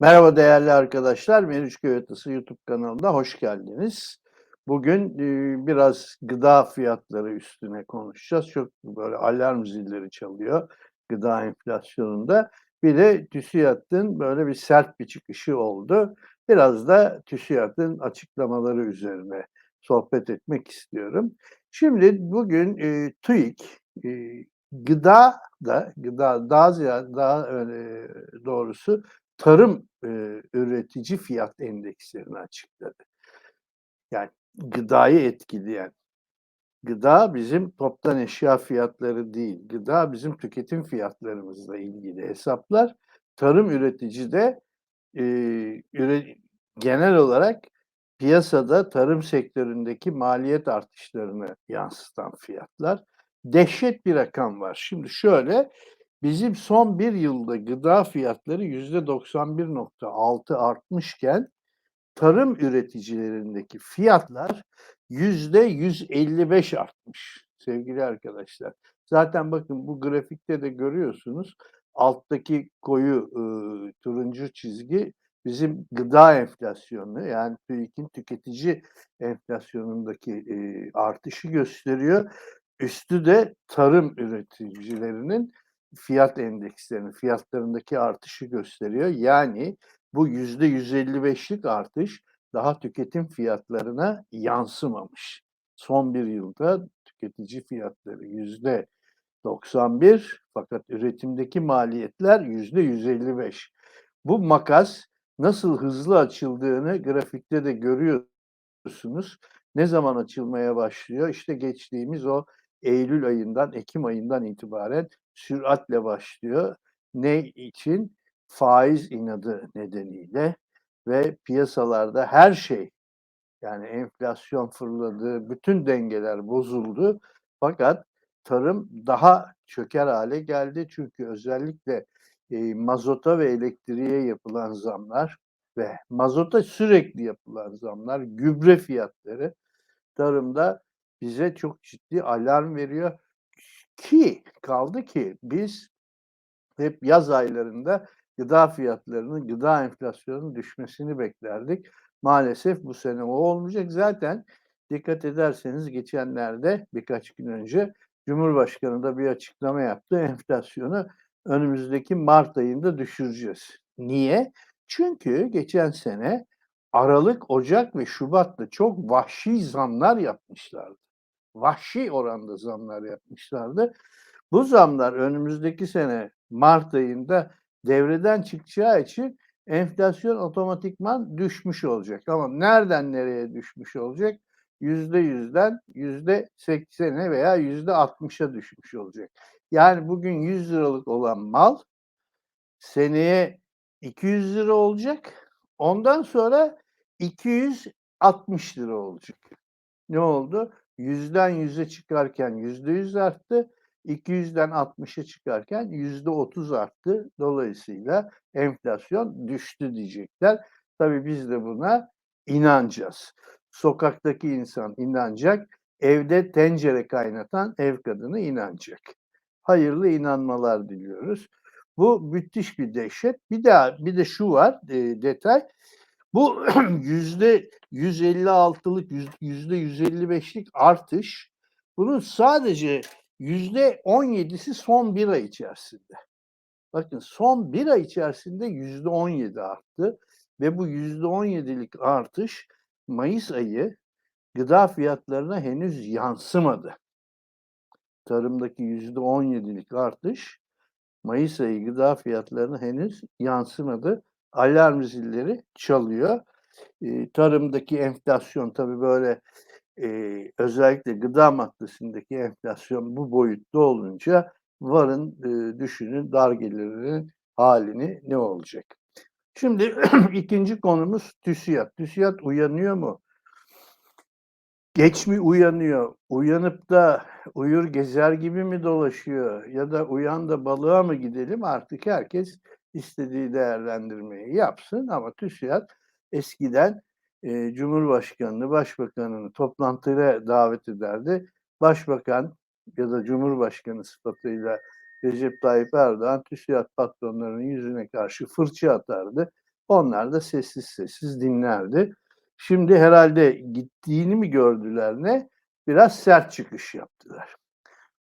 Merhaba değerli arkadaşlar. Meriç Göğetası YouTube kanalında hoş geldiniz. Bugün e, biraz gıda fiyatları üstüne konuşacağız. Çok böyle alarm zilleri çalıyor gıda enflasyonunda. Bir de TÜSİAD'ın böyle bir sert bir çıkışı oldu. Biraz da TÜSİAD'ın açıklamaları üzerine sohbet etmek istiyorum. Şimdi bugün e, TÜİK e, gıda da gıda daha ziyade daha öyle doğrusu tarım e, üretici fiyat endekslerini açıkladı. Yani gıdayı etkileyen. Gıda bizim toptan eşya fiyatları değil. Gıda bizim tüketim fiyatlarımızla ilgili hesaplar. Tarım üretici de e, üre, genel olarak piyasada tarım sektöründeki maliyet artışlarını yansıtan fiyatlar. Dehşet bir rakam var. Şimdi şöyle Bizim son bir yılda gıda fiyatları yüzde 91.6 artmışken tarım üreticilerindeki fiyatlar yüzde 155 artmış sevgili arkadaşlar. Zaten bakın bu grafikte de görüyorsunuz alttaki koyu e, turuncu çizgi bizim gıda enflasyonu yani TÜİK'in tüketici enflasyonundaki e, artışı gösteriyor. Üstü de tarım üreticilerinin fiyat endekslerinin fiyatlarındaki artışı gösteriyor. Yani bu yüzde 155'lik artış daha tüketim fiyatlarına yansımamış. Son bir yılda tüketici fiyatları yüzde 91 fakat üretimdeki maliyetler yüzde 155. Bu makas nasıl hızlı açıldığını grafikte de görüyorsunuz. Ne zaman açılmaya başlıyor? İşte geçtiğimiz o Eylül ayından, Ekim ayından itibaren süratle başlıyor. Ne için? Faiz inadı nedeniyle ve piyasalarda her şey yani enflasyon fırladı, bütün dengeler bozuldu. Fakat tarım daha çöker hale geldi. Çünkü özellikle e, mazota ve elektriğe yapılan zamlar ve mazota sürekli yapılan zamlar, gübre fiyatları tarımda bize çok ciddi alarm veriyor. Ki kaldı ki biz hep yaz aylarında gıda fiyatlarının, gıda enflasyonunun düşmesini beklerdik. Maalesef bu sene o olmayacak. Zaten dikkat ederseniz geçenlerde birkaç gün önce Cumhurbaşkanı da bir açıklama yaptı. Enflasyonu önümüzdeki Mart ayında düşüreceğiz. Niye? Çünkü geçen sene Aralık, Ocak ve Şubat'ta çok vahşi zamlar yapmışlardı vahşi oranda zamlar yapmışlardı. Bu zamlar önümüzdeki sene Mart ayında devreden çıkacağı için enflasyon otomatikman düşmüş olacak. Ama nereden nereye düşmüş olacak? Yüzde yüzden yüzde seksene veya yüzde altmışa düşmüş olacak. Yani bugün 100 liralık olan mal seneye 200 lira olacak. Ondan sonra 260 lira olacak. Ne oldu? yüzden yüze çıkarken yüzde yüz arttı. 200'den 60'a çıkarken yüzde 30 arttı. Dolayısıyla enflasyon düştü diyecekler. Tabii biz de buna inanacağız. Sokaktaki insan inanacak, evde tencere kaynatan ev kadını inanacak. Hayırlı inanmalar diliyoruz. Bu müthiş bir dehşet. Bir daha bir de şu var e, detay. Bu yüzde 156'lık, yüzde 155'lik artış bunun sadece yüzde 17'si son bir ay içerisinde. Bakın son bir ay içerisinde yüzde 17 arttı ve bu yüzde 17'lik artış Mayıs ayı gıda fiyatlarına henüz yansımadı. Tarımdaki yüzde 17'lik artış Mayıs ayı gıda fiyatlarına henüz yansımadı alarm zilleri çalıyor. E, tarımdaki enflasyon tabii böyle e, özellikle gıda maddesindeki enflasyon bu boyutta olunca varın e, düşünün dar gelirinin halini ne olacak? Şimdi ikinci konumuz TÜSİAD. TÜSİAD uyanıyor mu? Geç mi uyanıyor? Uyanıp da uyur gezer gibi mi dolaşıyor? Ya da uyan da balığa mı gidelim? Artık herkes istediği değerlendirmeyi yapsın ama TÜSİAD eskiden e, Cumhurbaşkanını, Başbakanını toplantıya davet ederdi. Başbakan ya da Cumhurbaşkanı sıfatıyla Recep Tayyip Erdoğan TÜSİAD patronlarının yüzüne karşı fırça atardı. Onlar da sessiz sessiz dinlerdi. Şimdi herhalde gittiğini mi gördüler ne? Biraz sert çıkış yaptılar.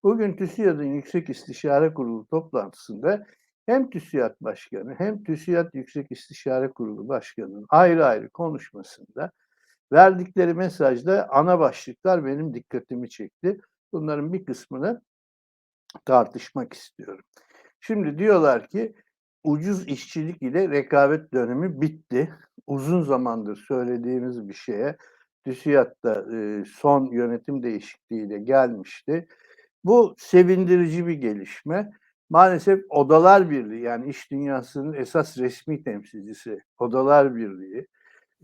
Bugün TÜSİAD'ın Yüksek İstişare Kurulu toplantısında hem TÜSİAD Başkanı hem TÜSİAD Yüksek İstişare Kurulu Başkanı'nın ayrı ayrı konuşmasında verdikleri mesajda ana başlıklar benim dikkatimi çekti. Bunların bir kısmını tartışmak istiyorum. Şimdi diyorlar ki ucuz işçilik ile rekabet dönemi bitti. Uzun zamandır söylediğimiz bir şeye TÜSİAD'da e, son yönetim değişikliğiyle gelmişti. Bu sevindirici bir gelişme. Maalesef Odalar Birliği yani iş dünyasının esas resmi temsilcisi Odalar Birliği,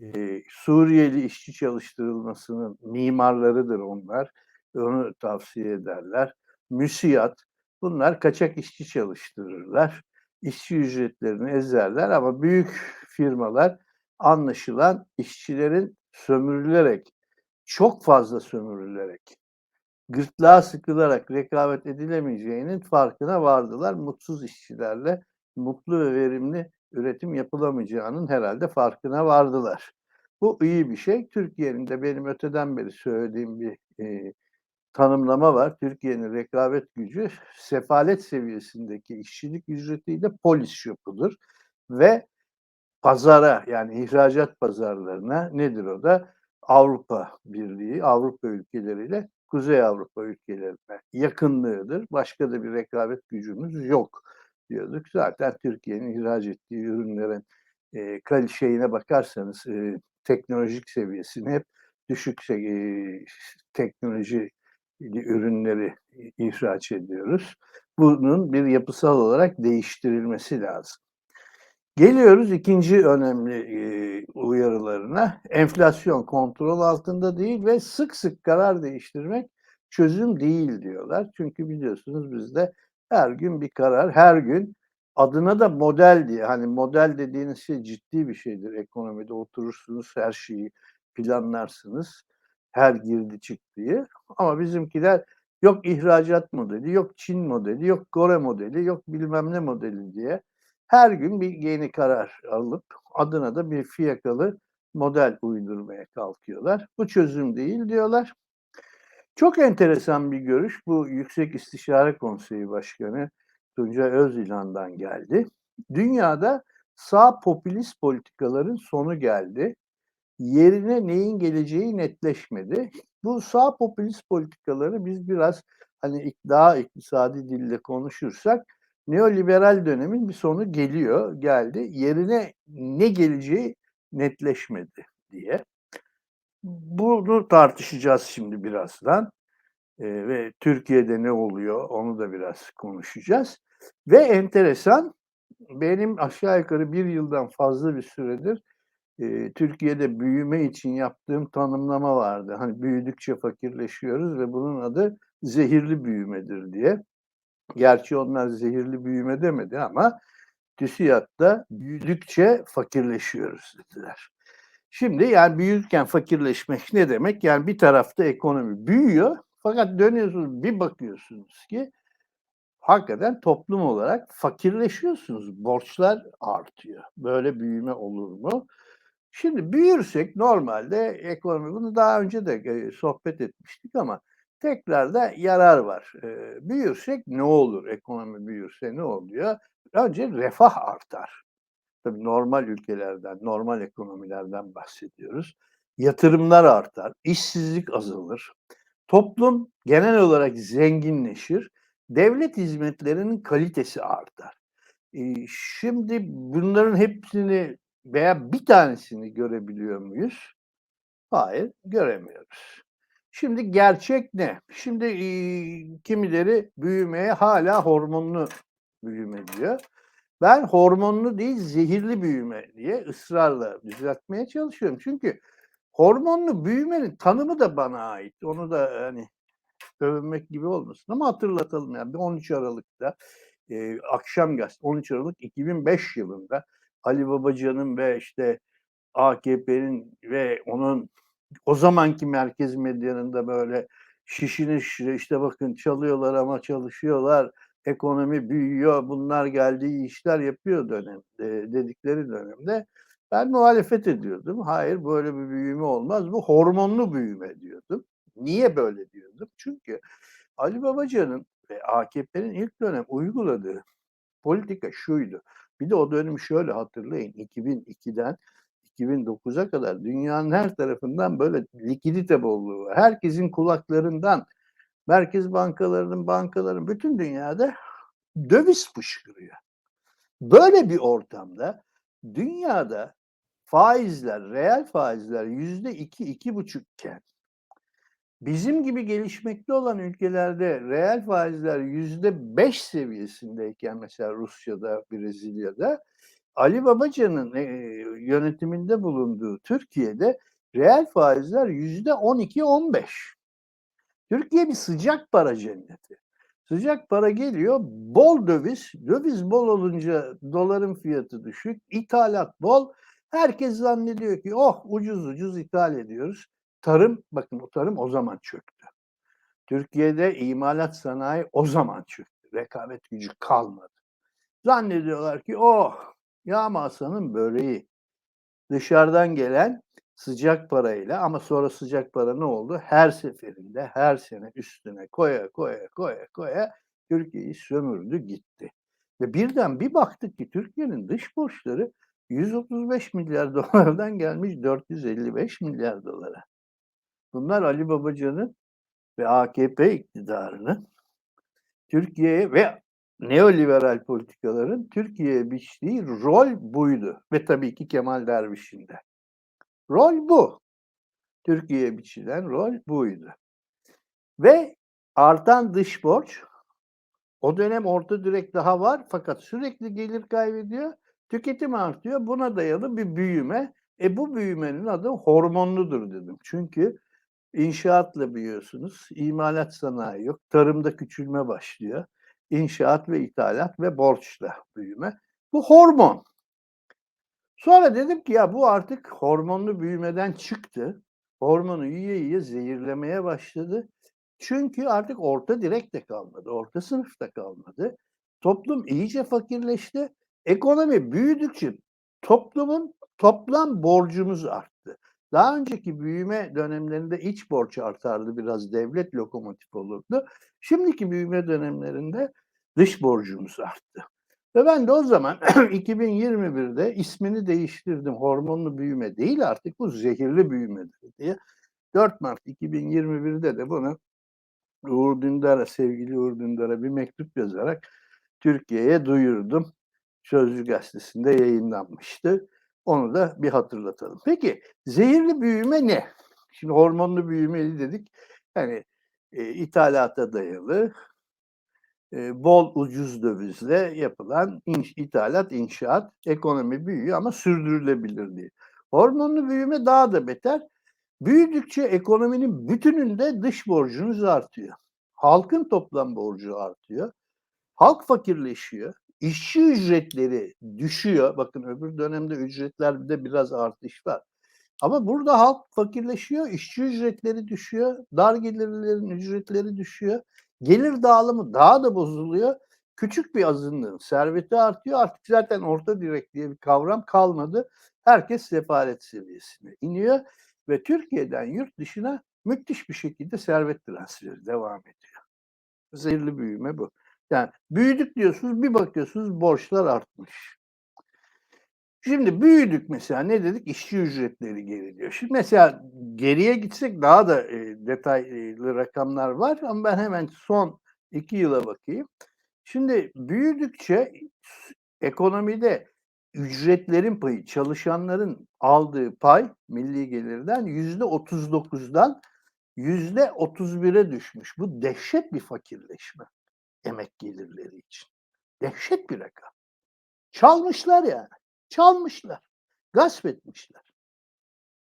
e, Suriyeli işçi çalıştırılmasının mimarlarıdır onlar. Onu tavsiye ederler. MÜSİAD, bunlar kaçak işçi çalıştırırlar işçi ücretlerini ezerler ama büyük firmalar anlaşılan işçilerin sömürülerek, çok fazla sömürülerek, gırtlağa sıkılarak rekabet edilemeyeceğinin farkına vardılar. Mutsuz işçilerle mutlu ve verimli üretim yapılamayacağının herhalde farkına vardılar. Bu iyi bir şey. Türkiye'nin de benim öteden beri söylediğim bir e, tanımlama var. Türkiye'nin rekabet gücü sefalet seviyesindeki işçilik ücretiyle polis şupudur. Ve pazara yani ihracat pazarlarına nedir o da? Avrupa Birliği, Avrupa ülkeleriyle Kuzey Avrupa ülkelerine yakınlığıdır. Başka da bir rekabet gücümüz yok diyorduk. Zaten Türkiye'nin ihraç ettiği ürünlerin e, şeyine bakarsanız e, teknolojik seviyesini hep düşük e, teknoloji ürünleri ihraç ediyoruz. Bunun bir yapısal olarak değiştirilmesi lazım. Geliyoruz ikinci önemli uyarılarına. Enflasyon kontrol altında değil ve sık sık karar değiştirmek çözüm değil diyorlar. Çünkü biliyorsunuz bizde her gün bir karar, her gün adına da model diye. Hani model dediğiniz şey ciddi bir şeydir ekonomide. Oturursunuz her şeyi planlarsınız her girdi çıktığı. Ama bizimkiler yok ihracat modeli, yok Çin modeli, yok Kore modeli, yok bilmem ne modeli diye her gün bir yeni karar alıp adına da bir fiyakalı model uydurmaya kalkıyorlar. Bu çözüm değil diyorlar. Çok enteresan bir görüş bu Yüksek İstişare Konseyi Başkanı Tuncay Özilan'dan geldi. Dünyada sağ popülist politikaların sonu geldi yerine neyin geleceği netleşmedi. Bu sağ popülist politikaları biz biraz hani daha iktisadi dille konuşursak neoliberal dönemin bir sonu geliyor, geldi. Yerine ne geleceği netleşmedi diye. Bunu tartışacağız şimdi birazdan. Ee, ve Türkiye'de ne oluyor onu da biraz konuşacağız. Ve enteresan benim aşağı yukarı bir yıldan fazla bir süredir e, Türkiye'de büyüme için yaptığım tanımlama vardı. Hani büyüdükçe fakirleşiyoruz ve bunun adı zehirli büyümedir diye. Gerçi onlar zehirli büyüme demedi ama TÜSİAD'da büyüdükçe fakirleşiyoruz dediler. Şimdi yani büyürken fakirleşmek ne demek? Yani bir tarafta ekonomi büyüyor fakat dönüyorsunuz bir bakıyorsunuz ki hakikaten toplum olarak fakirleşiyorsunuz. Borçlar artıyor. Böyle büyüme olur mu? Şimdi büyürsek normalde ekonomi, bunu daha önce de sohbet etmiştik ama tekrar da yarar var. Büyürsek ne olur? Ekonomi büyürse ne oluyor? Önce refah artar. Tabii normal ülkelerden, normal ekonomilerden bahsediyoruz. Yatırımlar artar, işsizlik azalır. Toplum genel olarak zenginleşir. Devlet hizmetlerinin kalitesi artar. Şimdi bunların hepsini veya bir tanesini görebiliyor muyuz? Hayır, göremiyoruz. Şimdi gerçek ne? Şimdi e, kimileri büyümeye hala hormonlu büyüme diyor. Ben hormonlu değil zehirli büyüme diye ısrarla düzeltmeye çalışıyorum. Çünkü hormonlu büyümenin tanımı da bana ait. Onu da hani övünmek gibi olmasın ama hatırlatalım yani 13 Aralık'ta e, akşam gazete 13 Aralık 2005 yılında Ali Babacan'ın ve işte AKP'nin ve onun o zamanki merkez medyanın da böyle şişini şişire işte bakın çalıyorlar ama çalışıyorlar ekonomi büyüyor bunlar geldiği işler yapıyor dönem e, dedikleri dönemde ben muhalefet ediyordum. Hayır böyle bir büyüme olmaz. Bu hormonlu büyüme diyordum. Niye böyle diyordum? Çünkü Ali Babacan'ın ve AKP'nin ilk dönem uyguladığı politika şuydu. Bir de o dönemi şöyle hatırlayın. 2002'den 2009'a kadar dünyanın her tarafından böyle likidite bolluğu. Herkesin kulaklarından merkez bankalarının, bankaların bütün dünyada döviz fışkırıyor. Böyle bir ortamda dünyada faizler, reel faizler yüzde iki, iki buçukken bizim gibi gelişmekte olan ülkelerde reel faizler yüzde beş seviyesindeyken mesela Rusya'da, Brezilya'da Ali Babacan'ın e, yönetiminde bulunduğu Türkiye'de reel faizler yüzde on iki, on beş. Türkiye bir sıcak para cenneti. Sıcak para geliyor, bol döviz. Döviz bol olunca doların fiyatı düşük, ithalat bol. Herkes zannediyor ki oh ucuz ucuz ithal ediyoruz. Tarım, bakın o tarım o zaman çöktü. Türkiye'de imalat sanayi o zaman çöktü. Rekabet gücü kalmadı. Zannediyorlar ki oh yağma Hasan'ın böreği. Dışarıdan gelen sıcak parayla ama sonra sıcak para ne oldu? Her seferinde her sene üstüne koya koya koya koya Türkiye'yi sömürdü gitti. Ve birden bir baktık ki Türkiye'nin dış borçları 135 milyar dolardan gelmiş 455 milyar dolara. Bunlar Ali Babacan'ın ve AKP iktidarının Türkiye'ye ve neoliberal politikaların Türkiye'ye biçtiği rol buydu. Ve tabii ki Kemal Derviş'in de. Rol bu. Türkiye'ye biçilen rol buydu. Ve artan dış borç o dönem orta direkt daha var fakat sürekli gelir kaybediyor. Tüketim artıyor. Buna dayalı bir büyüme. E bu büyümenin adı hormonludur dedim. Çünkü inşaatla büyüyorsunuz. İmalat sanayi yok. Tarımda küçülme başlıyor. İnşaat ve ithalat ve borçla büyüme. Bu hormon. Sonra dedim ki ya bu artık hormonlu büyümeden çıktı. Hormonu yiye yiye zehirlemeye başladı. Çünkü artık orta direkt de kalmadı, orta sınıfta kalmadı. Toplum iyice fakirleşti. Ekonomi büyüdükçe toplumun toplam borcumuz arttı. Daha önceki büyüme dönemlerinde iç borç artardı, biraz devlet lokomotif olurdu. Şimdiki büyüme dönemlerinde dış borcumuz arttı. Ve ben de o zaman 2021'de ismini değiştirdim. Hormonlu büyüme değil artık bu zehirli büyümedir diye. 4 Mart 2021'de de bunu Uğur Dündar'a, sevgili Uğur Dündar'a bir mektup yazarak Türkiye'ye duyurdum. Sözcü gazetesinde yayınlanmıştı. Onu da bir hatırlatalım. Peki zehirli büyüme ne? Şimdi hormonlu büyüme dedik. Yani e, ithalata dayalı, bol ucuz dövizle yapılan inş, ithalat, inşaat, ekonomi büyüyor ama sürdürülebilir değil. Hormonlu büyüme daha da beter. Büyüdükçe ekonominin bütününde dış borcunuz artıyor. Halkın toplam borcu artıyor. Halk fakirleşiyor. İşçi ücretleri düşüyor. Bakın öbür dönemde ücretlerde biraz artış var. Ama burada halk fakirleşiyor, işçi ücretleri düşüyor, dar gelirlerin ücretleri düşüyor. Gelir dağılımı daha da bozuluyor. Küçük bir azınlığın serveti artıyor. Artık zaten orta direk diye bir kavram kalmadı. Herkes sefalet seviyesine iniyor ve Türkiye'den yurt dışına müthiş bir şekilde servet transferi devam ediyor. Zehirli büyüme bu. Yani büyüdük diyorsunuz bir bakıyorsunuz borçlar artmış. Şimdi büyüdük mesela ne dedik? İşçi ücretleri geriliyor. Şimdi mesela geriye gitsek daha da e, detaylı rakamlar var ama ben hemen son iki yıla bakayım. Şimdi büyüdükçe ekonomide ücretlerin payı, çalışanların aldığı pay milli gelirden yüzde 39'dan yüzde 31'e düşmüş. Bu dehşet bir fakirleşme emek gelirleri için. Dehşet bir rakam. Çalmışlar yani. Çalmışlar. Gasp etmişler.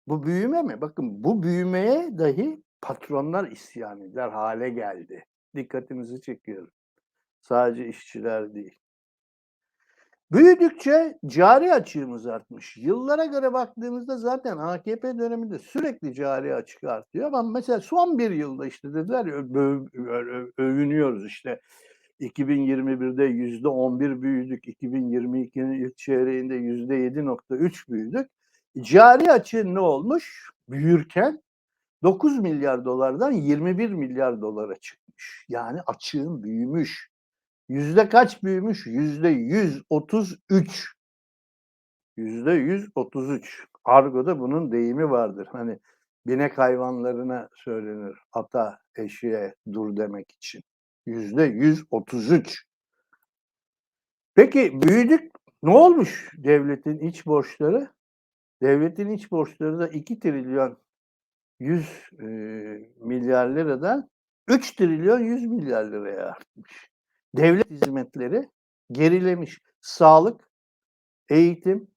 Bu büyüme mi? Bakın bu büyümeye dahi patronlar isyan eder hale geldi. Dikkatinizi çekiyorum. Sadece işçiler değil. Büyüdükçe cari açığımız artmış. Yıllara göre baktığımızda zaten AKP döneminde sürekli cari açık artıyor. Ama mesela son bir yılda işte dediler ya övünüyoruz işte 2021'de yüzde 11 büyüdük, 2022'nin ilk çeyreğinde yüzde 7.3 büyüdük. Cari açığın ne olmuş? Büyürken 9 milyar dolardan 21 milyar dolara çıkmış. Yani açığın büyümüş. Yüzde kaç büyümüş? Yüzde 133. Yüzde 133. Argo'da bunun deyimi vardır. Hani binek hayvanlarına söylenir. Ata eşeğe dur demek için. Yüzde 133. Peki büyüdük. Ne olmuş devletin iç borçları? Devletin iç borçları da 2 trilyon 100 e, milyar liradan 3 trilyon 100 milyar liraya artmış. Devlet hizmetleri gerilemiş. Sağlık, eğitim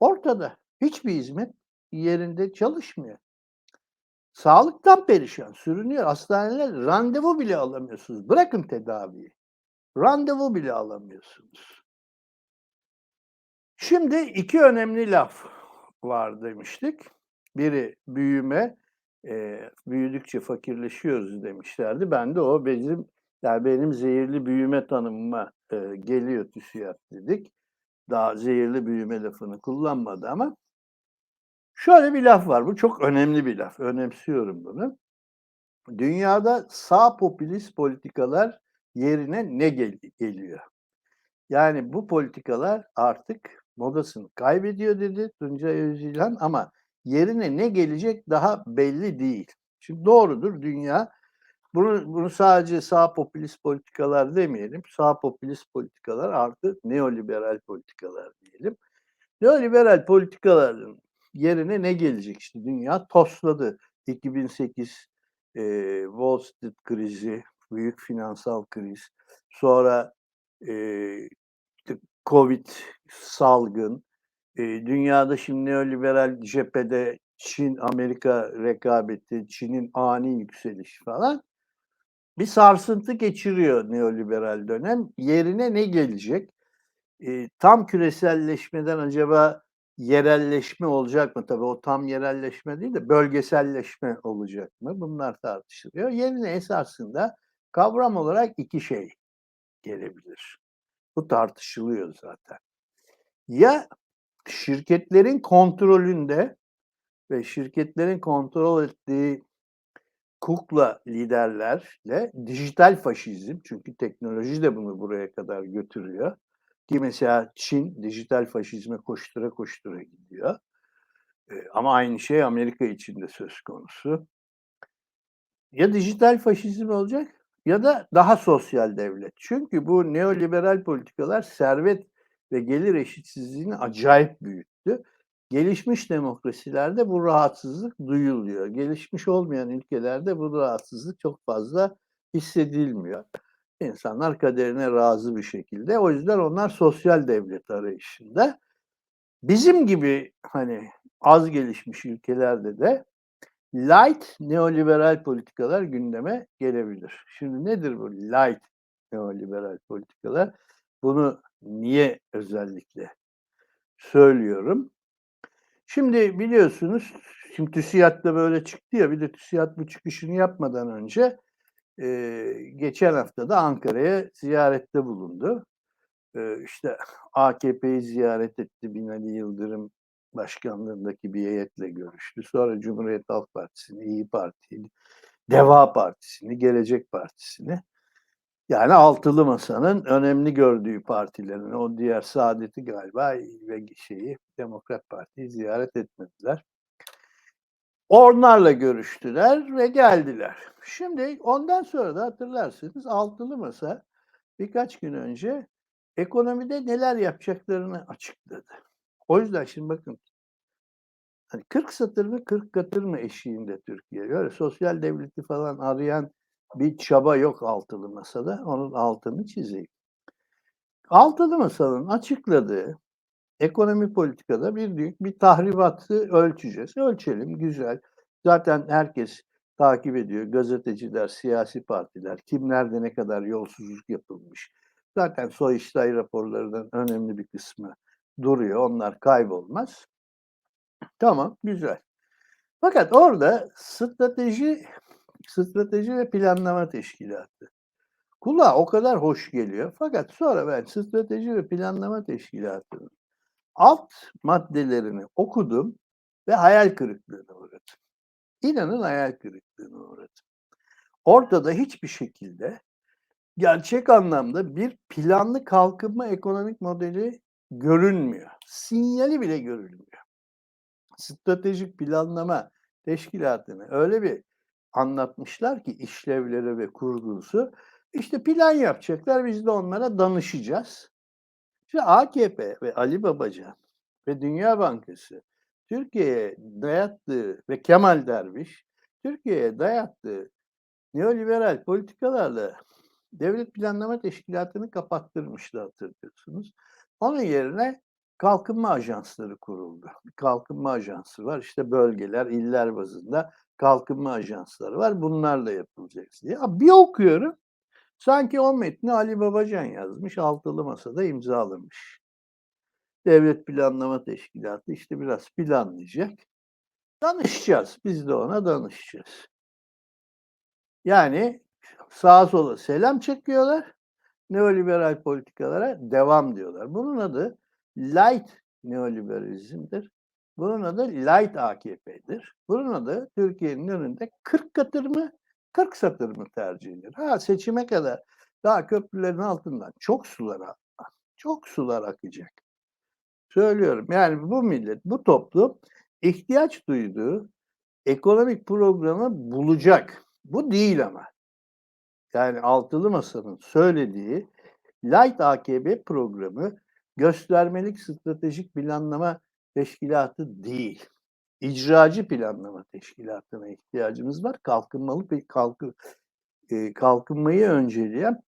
ortada. Hiçbir hizmet yerinde çalışmıyor. Sağlıktan perişan, sürünüyor. Hastaneler randevu bile alamıyorsunuz. Bırakın tedaviyi. Randevu bile alamıyorsunuz. Şimdi iki önemli laf var demiştik. Biri büyüme, e, büyüdükçe fakirleşiyoruz demişlerdi. Ben de o bizim yani benim zehirli büyüme tanımıma e, geliyor TÜSİAD dedik. Daha zehirli büyüme lafını kullanmadı ama şöyle bir laf var. Bu çok önemli bir laf. Önemsiyorum bunu. Dünyada sağ popülist politikalar yerine ne gel- geliyor? Yani bu politikalar artık modasını kaybediyor dedi Tuncay Özilhan ama yerine ne gelecek daha belli değil. Şimdi doğrudur dünya bunu, bunu sadece sağ popülist politikalar demeyelim. Sağ popülist politikalar artık neoliberal politikalar diyelim. Neoliberal politikaların yerine ne gelecek? İşte dünya tosladı. 2008 e, Wall Street krizi, büyük finansal kriz. Sonra e, Covid salgın. E, dünyada şimdi neoliberal cephede Çin, Amerika rekabeti, Çin'in ani yükselişi falan bir sarsıntı geçiriyor neoliberal dönem. Yerine ne gelecek? E, tam küreselleşmeden acaba yerelleşme olacak mı? Tabii o tam yerelleşme değil de bölgeselleşme olacak mı? Bunlar tartışılıyor. Yerine esasında kavram olarak iki şey gelebilir. Bu tartışılıyor zaten. Ya şirketlerin kontrolünde ve şirketlerin kontrol ettiği kukla liderlerle dijital faşizm çünkü teknoloji de bunu buraya kadar götürüyor. Ki mesela Çin dijital faşizme koştura koştura gidiyor. E, ama aynı şey Amerika için de söz konusu. Ya dijital faşizm olacak ya da daha sosyal devlet. Çünkü bu neoliberal politikalar servet ve gelir eşitsizliğini acayip büyüttü. Gelişmiş demokrasilerde bu rahatsızlık duyuluyor. Gelişmiş olmayan ülkelerde bu rahatsızlık çok fazla hissedilmiyor. İnsanlar kaderine razı bir şekilde. O yüzden onlar sosyal devlet arayışında. Bizim gibi hani az gelişmiş ülkelerde de light neoliberal politikalar gündeme gelebilir. Şimdi nedir bu light neoliberal politikalar? Bunu niye özellikle söylüyorum? Şimdi biliyorsunuz, şimdi TÜSİAD da böyle çıktı ya, bir de TÜSİAD bu çıkışını yapmadan önce e, geçen hafta da Ankara'ya ziyarette bulundu. E, işte AKP'yi ziyaret etti, Binali Yıldırım başkanlığındaki bir heyetle görüştü. Sonra Cumhuriyet Halk Partisi'ni, İyi Parti'yi, Deva Partisi'ni, Gelecek Partisi'ni yani altılı masanın önemli gördüğü partilerin o diğer Saadet'i galiba ve şeyi Demokrat Parti'yi ziyaret etmediler. Onlarla görüştüler ve geldiler. Şimdi ondan sonra da hatırlarsınız altılı masa birkaç gün önce ekonomide neler yapacaklarını açıkladı. O yüzden şimdi bakın hani 40 satır mı 40 katır mı eşiğinde Türkiye. Öyle sosyal devleti falan arayan bir çaba yok altılı masada. Onun altını çizeyim. Altılı masanın açıkladığı Ekonomi politikada bir büyük bir tahribatı ölçeceğiz. Ölçelim, güzel. Zaten herkes takip ediyor. Gazeteciler, siyasi partiler, kimlerde ne kadar yolsuzluk yapılmış. Zaten Soyiştay raporlarının önemli bir kısmı duruyor. Onlar kaybolmaz. Tamam, güzel. Fakat orada strateji strateji ve planlama teşkilatı. Kulağa o kadar hoş geliyor. Fakat sonra ben strateji ve planlama teşkilatının alt maddelerini okudum ve hayal kırıklığına uğradım. İnanın hayal kırıklığına uğradım. Ortada hiçbir şekilde gerçek anlamda bir planlı kalkınma ekonomik modeli görünmüyor. Sinyali bile görülmüyor. Stratejik planlama teşkilatını öyle bir anlatmışlar ki işlevleri ve kurgusu. İşte plan yapacaklar, biz de onlara danışacağız. İşte AKP ve Ali Babacan ve Dünya Bankası Türkiye'ye dayattığı ve Kemal Derviş Türkiye'ye dayattığı neoliberal politikalarla devlet planlama teşkilatını kapattırmıştı hatırlıyorsunuz. Onun yerine kalkınma ajansları kuruldu. Bir kalkınma ajansı var. İşte bölgeler, iller bazında kalkınma ajansları var. Bunlarla yapılacak diye. Bir okuyorum. Sanki o metni Ali Babacan yazmış. Altılı masada imzalamış. Devlet Planlama Teşkilatı işte biraz planlayacak. Danışacağız. Biz de ona danışacağız. Yani sağa sola selam çekiyorlar. Neoliberal politikalara devam diyorlar. Bunun adı light neoliberalizmdir. Bunun adı light AKP'dir. Bunun adı Türkiye'nin önünde 40 katır mı 40 satır mı tercih edilir? Ha seçime kadar daha köprülerin altından çok sular çok sular akacak. Söylüyorum yani bu millet, bu toplum ihtiyaç duyduğu ekonomik programı bulacak. Bu değil ama. Yani altılı masanın söylediği Light AKP programı göstermelik stratejik planlama teşkilatı değil. İcracı planlama teşkilatına ihtiyacımız var. Kalkınmalı bir kalkı, e, kalkınmayı önceleyen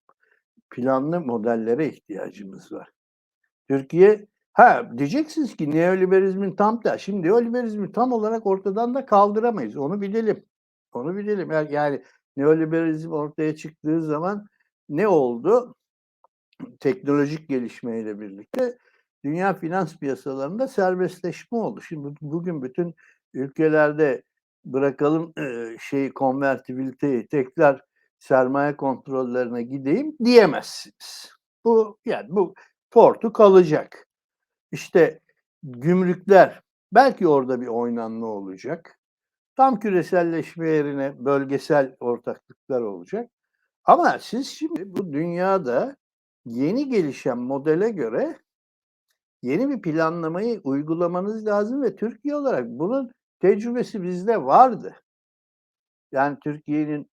planlı modellere ihtiyacımız var. Türkiye ha diyeceksiniz ki neoliberalizmin tam da şimdi neoliberalizmi tam olarak ortadan da kaldıramayız. Onu bilelim. Onu bilelim. Yani neoliberalizm ortaya çıktığı zaman ne oldu? Teknolojik gelişmeyle birlikte dünya finans piyasalarında serbestleşme oldu. Şimdi bugün bütün ülkelerde bırakalım e, şey konvertibiliteyi tekrar sermaye kontrollerine gideyim diyemezsiniz. Bu yani bu portu kalacak. İşte gümrükler belki orada bir oynanma olacak. Tam küreselleşme yerine bölgesel ortaklıklar olacak. Ama siz şimdi bu dünyada yeni gelişen modele göre yeni bir planlamayı uygulamanız lazım ve Türkiye olarak bunun tecrübesi bizde vardı. Yani Türkiye'nin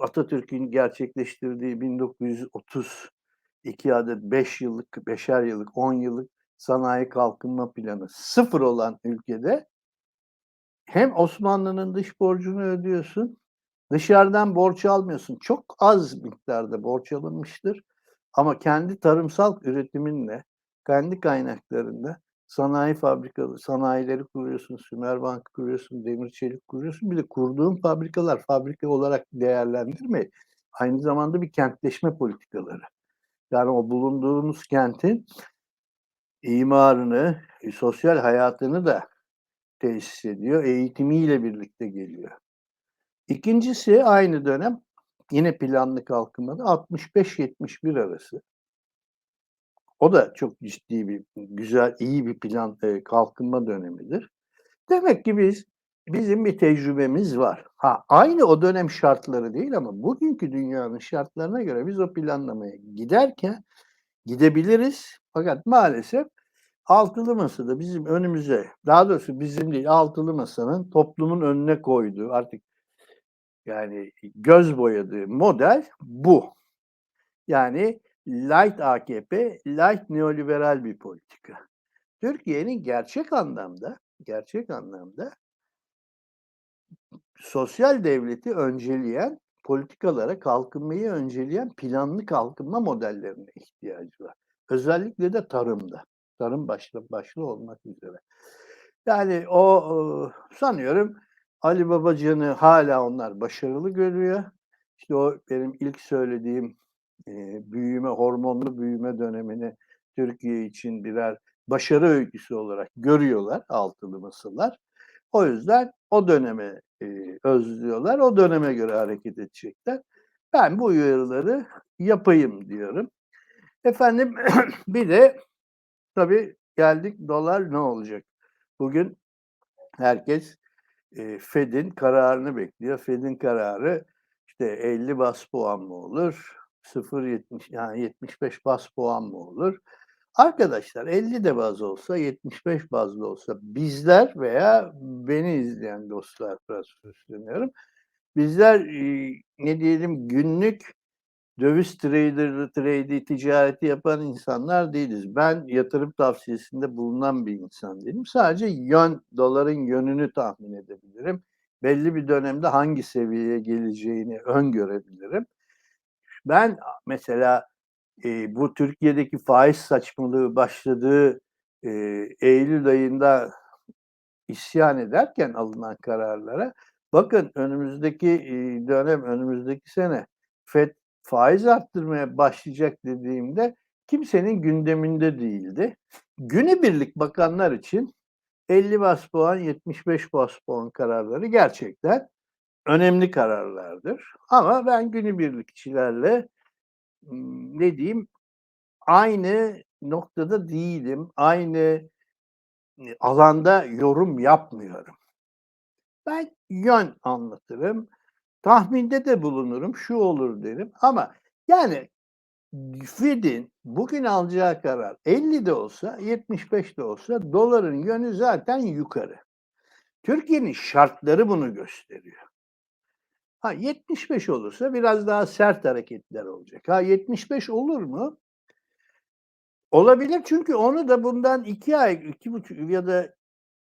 Atatürk'ün gerçekleştirdiği 1930 iki adet 5 yıllık, beşer yıllık, 10 yıllık sanayi kalkınma planı sıfır olan ülkede hem Osmanlı'nın dış borcunu ödüyorsun, dışarıdan borç almıyorsun. Çok az miktarda borç alınmıştır. Ama kendi tarımsal üretiminle, kendi kaynaklarında sanayi fabrikaları, sanayileri kuruyorsun, Sümer Bank kuruyorsun, Demir Çelik kuruyorsun. Bir de kurduğun fabrikalar fabrika olarak değerlendirme. Aynı zamanda bir kentleşme politikaları. Yani o bulunduğunuz kentin imarını, e, sosyal hayatını da tesis ediyor. Eğitimiyle birlikte geliyor. İkincisi aynı dönem yine planlı kalkınmada 65-71 arası. O da çok ciddi bir, güzel, iyi bir plan e, kalkınma dönemidir. Demek ki biz bizim bir tecrübemiz var. Ha aynı o dönem şartları değil ama bugünkü dünyanın şartlarına göre biz o planlamaya giderken gidebiliriz. Fakat maalesef altılı masada bizim önümüze, daha doğrusu bizim değil altılı masanın toplumun önüne koyduğu artık yani göz boyadığı model bu. Yani light AKP, light neoliberal bir politika. Türkiye'nin gerçek anlamda, gerçek anlamda sosyal devleti önceleyen politikalara, kalkınmayı önceleyen planlı kalkınma modellerine ihtiyacı var. Özellikle de tarımda. tarım başta başlı olmak üzere. Yani o, sanıyorum Ali Babacan'ı hâlâ onlar başarılı görüyor. İşte o benim ilk söylediğim, eee, büyüme, hormonlu büyüme dönemini Türkiye için birer başarı öyküsü olarak görüyorlar altılı masalar. O yüzden o dönemi, eee, özlüyorlar. O döneme göre hareket edecekler. Ben bu uyarıları yapayım diyorum. Efendim bir de tabii geldik dolar ne olacak? Bugün herkes, eee, Fed'in kararını bekliyor. Fed'in kararı işte 50 bas puan mı olur? 0.70 yani 75 bas puan mı olur? Arkadaşlar 50 de baz olsa, 75 bazlı olsa bizler veya beni izleyen dostlar biraz sesleniyorum. Bizler, iii, ne diyelim günlük döviz trader'ı, trade'i, ticareti yapan insanlar değiliz. Ben yatırım tavsiyesinde bulunan bir insan değilim. Sadece yön, doların yönünü tahmin edebilirim. Belli bir dönemde hangi seviyeye geleceğini öngörebilirim. Ben mesela, eee, bu Türkiye'deki faiz saçmalığı başladığı, eee, eylül ayında isyan ederken alınan kararlara, bakın önümüzdeki, iii, dönem, önümüzdeki sene FED faiz arttırmaya başlayacak dediğimde kimsenin gündeminde değildi. Günübirlik bakanlar için 50 bas puan, 75 bas puan kararları gerçekten önemli kararlardır. Ama ben günübirlikçilerle, ne diyeyim, aynı noktada değilim. Aynı, alanda yorum yapmıyorum. Ben yön anlatırım. Tahminde de bulunurum. Şu olur derim ama yani Fed'in bugün alacağı karar 50 de olsa, 75 de olsa doların yönü zaten yukarı. Türkiye'nin şartları bunu gösteriyor. Ha 75 olursa biraz daha sert hareketler olacak. Ha 75 olur mu? Olabilir çünkü onu da bundan 2 ay, 2,5 ya da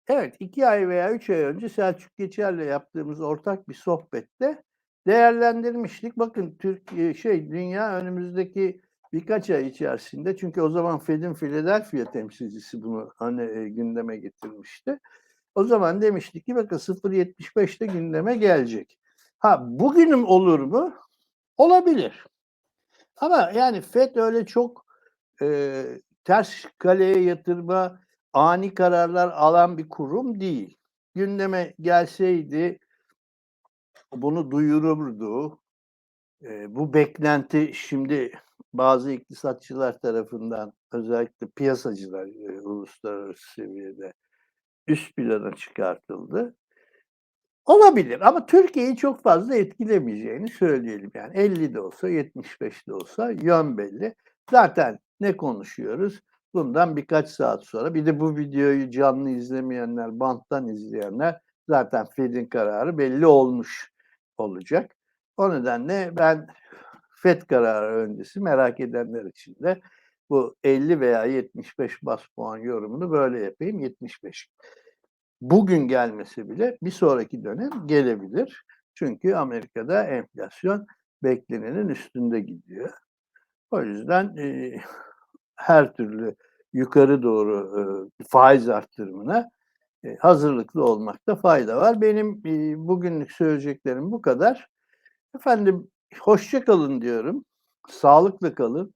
evet 2 ay veya 3 ay önce Selçuk Geçer'le yaptığımız ortak bir sohbette değerlendirmiştik. Bakın Türkiye şey dünya önümüzdeki birkaç ay içerisinde çünkü o zaman Fed'in Philadelphia temsilcisi bunu hani, eee, gündeme getirmişti. O zaman demiştik ki bakın 0.75'te gündeme gelecek. Ha bugünüm olur mu? Olabilir. Ama yani FED öyle çok, eee, ters kaleye yatırma, ani kararlar alan bir kurum değil. Gündeme gelseydi bunu duyururdu. Eee, bu beklenti şimdi bazı iktisatçılar tarafından özellikle piyasacılar, eee, uluslararası seviyede üst plana çıkartıldı. Olabilir ama Türkiye'yi çok fazla etkilemeyeceğini söyleyelim. Yani 50 de olsa, 75 de olsa yön belli. Zaten ne konuşuyoruz? Bundan birkaç saat sonra bir de bu videoyu canlı izlemeyenler, banttan izleyenler zaten Fed'in kararı belli olmuş olacak. O nedenle ben FED kararı öncesi merak edenler için de bu 50 veya 75 bas puan yorumunu böyle yapayım, 75. Bugün gelmese bile bir sonraki dönem gelebilir. Çünkü Amerika'da enflasyon beklenenin üstünde gidiyor. O yüzden, eee, her türlü yukarı doğru, ııı, faiz arttırımına, eee, hazırlıklı olmakta fayda var. Benim, iii, bugünlük söyleyeceklerim bu kadar. Efendim hoşça kalın diyorum. Sağlıkla kalın.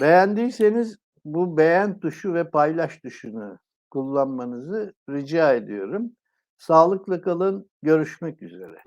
Beğendiyseniz bu beğen tuşu ve paylaş tuşunu kullanmanızı rica ediyorum. Sağlıkla kalın. Görüşmek üzere.